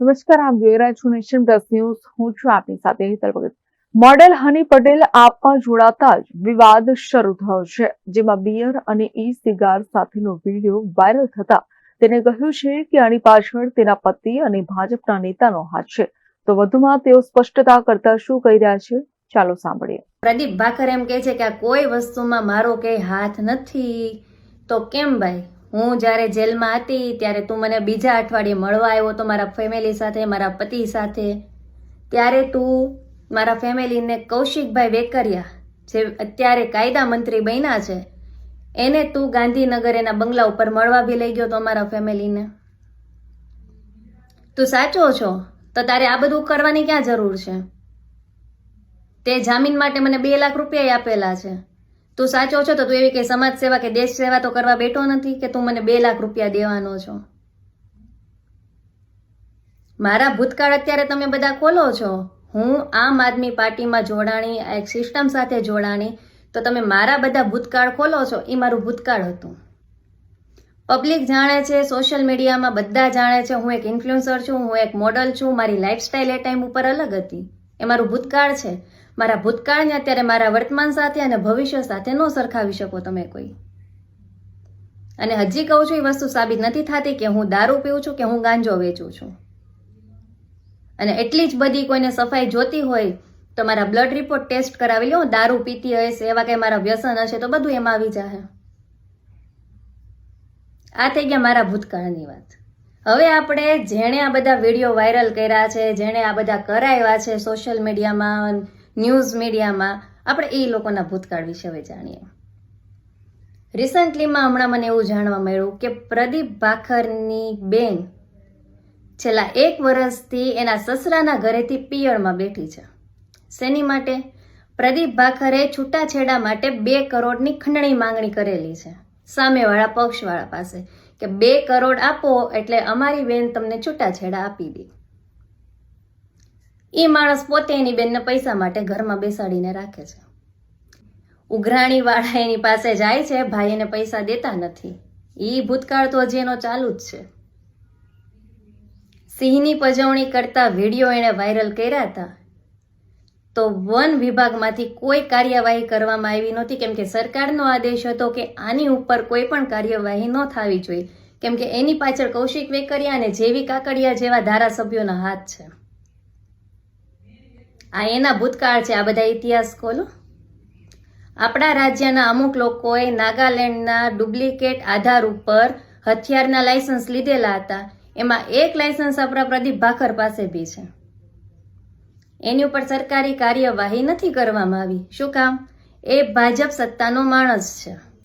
નમસ્કાર, આપ જોઈ રહ્યા છો નેશન પ્લસ ન્યૂઝ. હું છું આપની સાથે હિતલ ભગત. મોડેલ હની પટેલ આપમાં જોડાતા જ વિવાદ શરૂ થયો છે, જેમાં બિયર અને ઈ સિગાર સાથેનો વીડિયો વાયરલ થતા તેને કહ્યું છે કે આની પાછળ તેના પતિ અને ભાજપના નેતાનો હાથ છે. તો વધુમાં તેઓ સ્પષ્ટતા કરતા શું કહી રહ્યા છે, ચાલો સાંભળીએ. પ્રદીપ ભાખર એમ કહે છે કે આ કોઈ વસ્તુમાં મારો કઈ હાથ નથી. તો કેમ ભાઈ? હું જ્યારે જેલમાં હતી, ત્યારે તું મને બીજા અઠવાડિયે મળવા આવ્યો તો મારા ફેમિલી સાથે, મારા પતિ સાથે. ત્યારે તું મારા ફેમિલીને કૌશિકભાઈ વેકરિયા, જે અત્યારે કાયદા મંત્રી બન્યા છે, એને તું ગાંધીનગર એના બંગલા ઉપર મળવા બી લઈ ગયો તો અમારા ફેમિલીને. તું સાચો છો? તો તારે આ બધું કરવાની ક્યાં જરૂર છે? તે જામીન માટે મને બે લાખ રૂપિયા આપેલા છે. તું સાચો છો તો તું એવી કે સમાજ સેવા કે દેશ સેવા તો કરવા બેઠો નથી કે તું મને બે લાખ રૂપિયા દેવાનો છો? મારા ભૂતકાળ અત્યારે તમે બધા ખોલો છો. હું આમ આદમી પાર્ટીમાં જોડાણી એક સિસ્ટમ સાથે જોડાણી. તો તમે મારા બધા ભૂતકાળ ખોલો છો, એ મારું ભૂતકાળ હતું. પબ્લિક જાણે છે સોશિયલ મીડિયામાં બધા જાણે છે, હું એક ઇન્ફ્લુઅન્સર છું, હું એક મોડલ છું, મારી લાઈફસ્ટાઈલ એ ટાઈમ ઉપર અલગ હતી. એ મારું ભૂતકાળ છે. મારા ભૂતકાળને અત્યારે મારા વર્તમાન સાથે અને ભવિષ્ય સાથે ન સરખાવી શકો તમે કોઈ. અને હજી કહું છું, એ વસ્તુ સાબિત નથી થતી કે હું દારૂ પીઉં છું કે હું ગાંજો વેચું છું. અને એટલી જ બધી કોઈને સફાઈ જોતી હોય તો મારા બ્લડ રિપોર્ટ ટેસ્ટ કરાવી લો, દારૂ પીતી હશે, એવા કંઈ મારા વ્યસન હશે, તો બધું એમાં આવી જાય આ થઈ ગયા મારા ભૂતકાળની વાત. હવે આપણે જેણે આ બધા વીડિયો વાયરલ કર્યા છે, જેણે આ બધા કરાવ્યા છે સોશિયલ મીડિયામાં ન્યૂઝ મીડિયામાં આપણે એ લોકોના ભૂતકાળ વિશે હવે જાણીએ. રિસન્ટલીમાં હમણાં મને એવું જાણવા મળ્યું કે પ્રદીપ ભાખરની બેન છેલ્લા એક વર્ષથી એના સસરાના ઘરેથી પિયરમાં બેઠી છે. શેની માટે? પ્રદીપ ભાખરે છૂટાછેડા માટે બે કરોડની ખંડણી માંગણી કરેલી છે. સામેવાળા પક્ષવાળા પાસે કે બે કરોડ આપો એટલે અમારી બેન તમને છૂટાછેડા આપી દે. એ માણસ પોતે એની બેનને પૈસા માટે ઘરમાં બેસાડીને રાખે છે. ઉઘરાણી વાળા એની પાસે જાય છે, ભાઈ એને પૈસા દેતા નથી. એ ભૂતકાળ તો હજી એનો ચાલુ જ છે. સિંહની પજવણી કરતા વીડિયો એણે વાયરલ કર્યા હતા. તો વન વિભાગમાંથી કોઈ કાર્યવાહી કરવામાં આવી નહોતી, કેમ કે સરકારનો આદેશ હતો કે આની ઉપર કોઈ પણ કાર્યવાહી ન થવી જોઈએ. કેમ કે એની પાછળ કૌશિક વેકરિયા અને જેવી કાકડિયા જેવા ધારાસભ્યોના હાથ છે. આ એના ભૂતકાળ છે, આ બધા ઇતિહાસ ખોલો. આપણા રાજ્યના અમુક લોકોએ નાગાલેન્ડના ડુપ્લિકેટ આધાર ઉપર હથિયારના લાયસન્સ લીધેલા હતા. એમાં એક લાયસન્સ આપણા પ્રદીપ ભાખર પાસે બી છે. એની ઉપર સરકારી કાર્યવાહી નથી કરવામાં આવી. શું કામ? એ ભાજપ સત્તાનો માણસ છે.